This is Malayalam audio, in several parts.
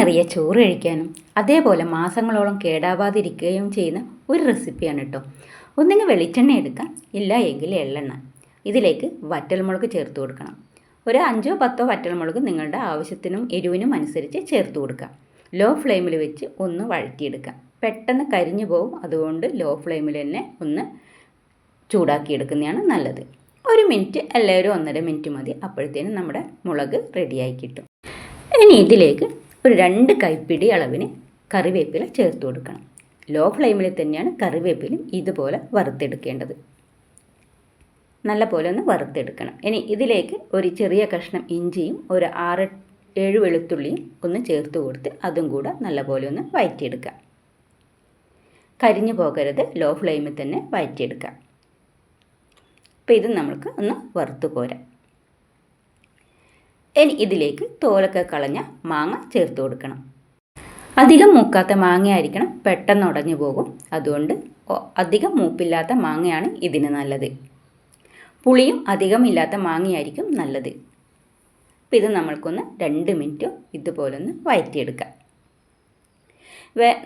നിറയെ ചോറ് കഴിക്കാനും അതേപോലെ മാസങ്ങളോളം കേടാവാതിരിക്കുകയും ചെയ്യുന്ന ഒരു റെസിപ്പിയാണ് കേട്ടോ ഒന്നെങ്കിൽ വെളിച്ചെണ്ണ എടുക്കാം. ഇല്ല എങ്കിൽ എള്ളെണ്ണ. ഇതിലേക്ക് വറ്റൽമുളക് ചേർത്ത് കൊടുക്കണം. ഒരു അഞ്ചോ പത്തോ വറ്റൽമുളക് നിങ്ങളുടെ ആവശ്യത്തിനും എരിവിനും അനുസരിച്ച് ചേർത്ത് കൊടുക്കാം ലോ ഫ്ലെയിമിൽ വെച്ച് ഒന്ന് വഴറ്റിയെടുക്കാം പെട്ടെന്ന് കരിഞ്ഞു പോകും അതുകൊണ്ട് ലോ ഫ്ലെയിമിൽ തന്നെ ഒന്ന് ചൂടാക്കിയെടുക്കുന്നതാണ് നല്ലത്. ഒരു മിനിറ്റ് എല്ലാവരും ഒന്നര മിനിറ്റ് മതി. അപ്പോഴത്തേനും നമ്മുടെ മുളക് റെഡിയായി കിട്ടും. ഇനി ഇതിലേക്ക് ഒരു രണ്ട് കൈപ്പിടി അളവിന് കറിവേപ്പില ചേർത്ത് കൊടുക്കണം. ലോ ഫ്ലെയിമിൽ തന്നെയാണ് കറിവേപ്പിലും ഇതുപോലെ വറുത്തെടുക്കേണ്ടത്. നല്ല പോലെ ഒന്ന് വറുത്തെടുക്കണം. ഇനി ഇതിലേക്ക് ഒരു ചെറിയ കഷ്ണം ഇഞ്ചിയും ഒരു ആറ് ഏഴ് വെളുത്തുള്ളിയും ഒന്ന് ചേർത്ത് കൊടുത്ത് അതും കൂടെ നല്ലപോലെ ഒന്ന് വഴറ്റിയെടുക്കാം കരിഞ്ഞു പോകരുത്. ലോ ഫ്ലെയിമിൽ തന്നെ വഴറ്റിയെടുക്കാം അപ്പോൾ ഇത് നമുക്ക് ഒന്ന് വറുത്ത് പോരാം. ഇനി ഇതിലേക്ക് തോലൊക്കെ കളഞ്ഞ മാങ്ങ ചേർത്ത് കൊടുക്കണം. അധികം മൂക്കാത്ത മാങ്ങയായിരിക്കണം പെട്ടെന്ന് ഉടഞ്ഞു പോകും. അതുകൊണ്ട് അധികം മൂപ്പില്ലാത്ത മാങ്ങയാണ് ഇതിന് നല്ലത്. പുളിയും അധികം ഇല്ലാത്ത മാങ്ങയായിരിക്കും നല്ലത്. ഇത് നമ്മൾക്കൊന്ന് രണ്ട് മിനിറ്റ് ഇതുപോലൊന്ന് വയറ്റിയെടുക്കാം.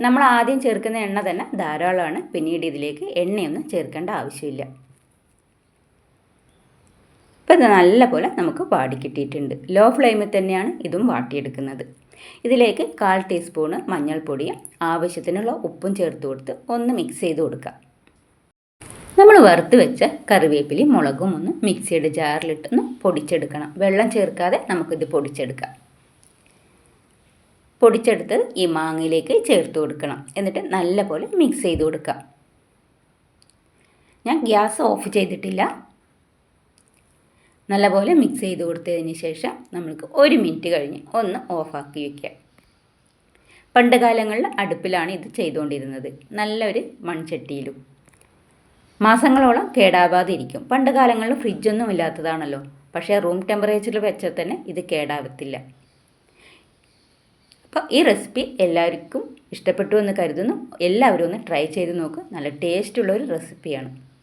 നമ്മൾ ആദ്യം ചേർക്കുന്ന എണ്ണ തന്നെ ധാരാളമാണ്. പിന്നീട് ഇതിലേക്ക് എണ്ണയൊന്നും ചേർക്കേണ്ട ആവശ്യമില്ല. അപ്പോൾ ഇത് നല്ലപോലെ നമുക്ക് വാടി കിട്ടിയിട്ടുണ്ട്. ലോ ഫ്ലെയിമിൽ തന്നെയാണ് ഇതും വാട്ടിയെടുക്കുന്നത്. ഇതിലേക്ക് കാൽ ടീസ്പൂണ് മഞ്ഞൾപ്പൊടിയും ആവശ്യത്തിനുള്ള ഉപ്പും ചേർത്ത് കൊടുത്ത് ഒന്ന് മിക്സ് ചെയ്ത് കൊടുക്കുക. നമ്മൾ വറുത്ത് വെച്ച കറിവേപ്പിലയും മുളകും ഒന്ന് മിക്സിയുടെ ജാറിലിട്ടൊന്ന് പൊടിച്ചെടുക്കണം. വെള്ളം ചേർക്കാതെ നമുക്കിത് പൊടിച്ചെടുക്കാം. പൊടിച്ചെടുത്ത് ഈ മാങ്ങയിലേക്ക് ചേർത്ത് കൊടുക്കണം. എന്നിട്ട് നല്ലപോലെ മിക്സ് ചെയ്ത് കൊടുക്കാം. ഞാൻ ഗ്യാസ് ഓഫ് ചെയ്തിട്ടില്ല. നല്ലപോലെ മിക്സ് ചെയ്ത് കൊടുത്തതിന് ശേഷം നമ്മൾക്ക് ഒരു മിനിറ്റ് കഴിഞ്ഞ് ഒന്ന് ഓഫാക്കി വയ്ക്കാം പണ്ട് കാലങ്ങളിൽ അടുപ്പിലാണ് ഇത് ചെയ്തുകൊണ്ടിരുന്നത്. നല്ലൊരു മൺചട്ടിയിലും. മാസങ്ങളോളം കേടാവാതിരിക്കും. പണ്ട് കാലങ്ങളിൽ ഫ്രിഡ്ജൊന്നും ഇല്ലാത്തതാണല്ലോ. പക്ഷേ റൂം ടെമ്പറേച്ചറിൽ വെച്ചാൽ തന്നെ ഇത് കേടാവത്തില്ല. അപ്പോൾ ഈ റെസിപ്പി എല്ലാവർക്കും ഇഷ്ടപ്പെട്ടു എന്ന് കരുതുന്നു. എല്ലാവരും ഒന്ന് ട്രൈ ചെയ്ത് നോക്കുക നല്ല ടേസ്റ്റുള്ള ഒരു റെസിപ്പിയാണ്